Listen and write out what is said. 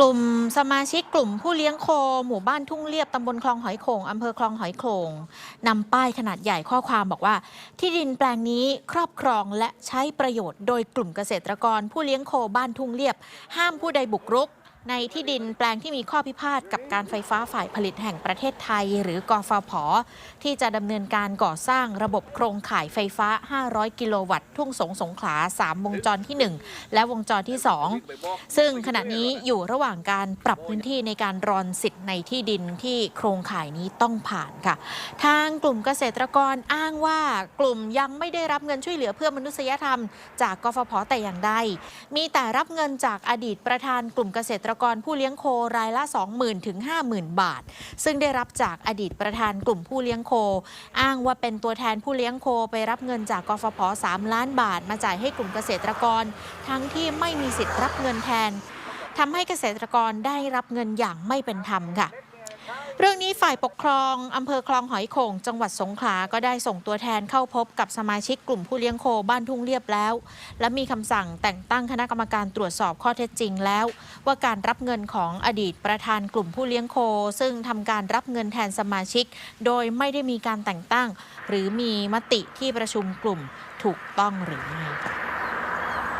กลุ่มสมาชิกกลุ่มผู้เลี้ยงโค หมู่บ้านทุ่งเรียบตำบลคลองหอยโขงอำเภอคลองหอยโขงนำป้ายขนาดใหญ่ข้อความบอกว่า ที่ดินแปลงนี้ครอบครองและใช้ประโยชน์โดยกลุ่มเกษตรกรผู้เลี้ยงโคบ้านทุ่งเรียบ ห้ามผู้ใดบุกรุก ในที่ดินแปลงที่มีข้อพิพาทกับการไฟฟ้าฝ่ายผลิตแห่งประเทศไทย หรือกฟผ ที่จะดำเนินการก่อสร้างระบบโครงข่ายไฟฟ้า 500 กิโลวัตต์ทุ่งสงสงขลา 3 วงจรที่ 1 และวงจรที่ 2 ซึ่งขณะนี้อยู่ระหว่างการปรับพื้นที่ในการรอนสิทธิ์ในที่ดินที่โครงข่ายนี้ต้องผ่านค่ะ ทางกลุ่มเกษตรกรอ้างว่ากลุ่มยังไม่ได้รับเงินช่วยเหลือเพื่อมนุษยธรรม จากกฟผแต่อย่างใดมีแต่รับเงินจากอดีตประธานกลุ่มเกษตรกรผู้เลี้ยงโครายละ 20,000ถึง50,000 บาท ซึ่งได้รับจากอดีตประธานกลุ่มผู้เลี้ยงโค อ้างว่าเป็นตัวแทนผู้เลี้ยงโคไปรับเงินจากกฟผ 3 ล้านบาท มาจ่ายให้กลุ่มเกษตรกร ทั้งที่ไม่มีสิทธิ์รับเงินแทนทำให้เกษตรกรได้รับเงินอย่างไม่เป็นธรรมค่ะ เรื่องนี้ฝ่ายปกครองอำเภอคลองหอยโขงจังหวัดสงขลาก็ได้ส่งตัวแทนเข้าพบกับสมาชิกกลุ่มผู้เลี้ยงโคบ้านทุ่งเรียบแล้ว และมีคำสั่งแต่งตั้งคณะกรรมการตรวจสอบข้อเท็จจริงแล้ว ว่าการรับเงินของอดีตประธานกลุ่มผู้เลี้ยงโค ซึ่งทำการรับเงินแทนสมาชิก โดยไม่ได้มีการแต่งตั้ง หรือมีมติที่ประชุมกลุ่มถูกต้องหรือไม่ค่ะ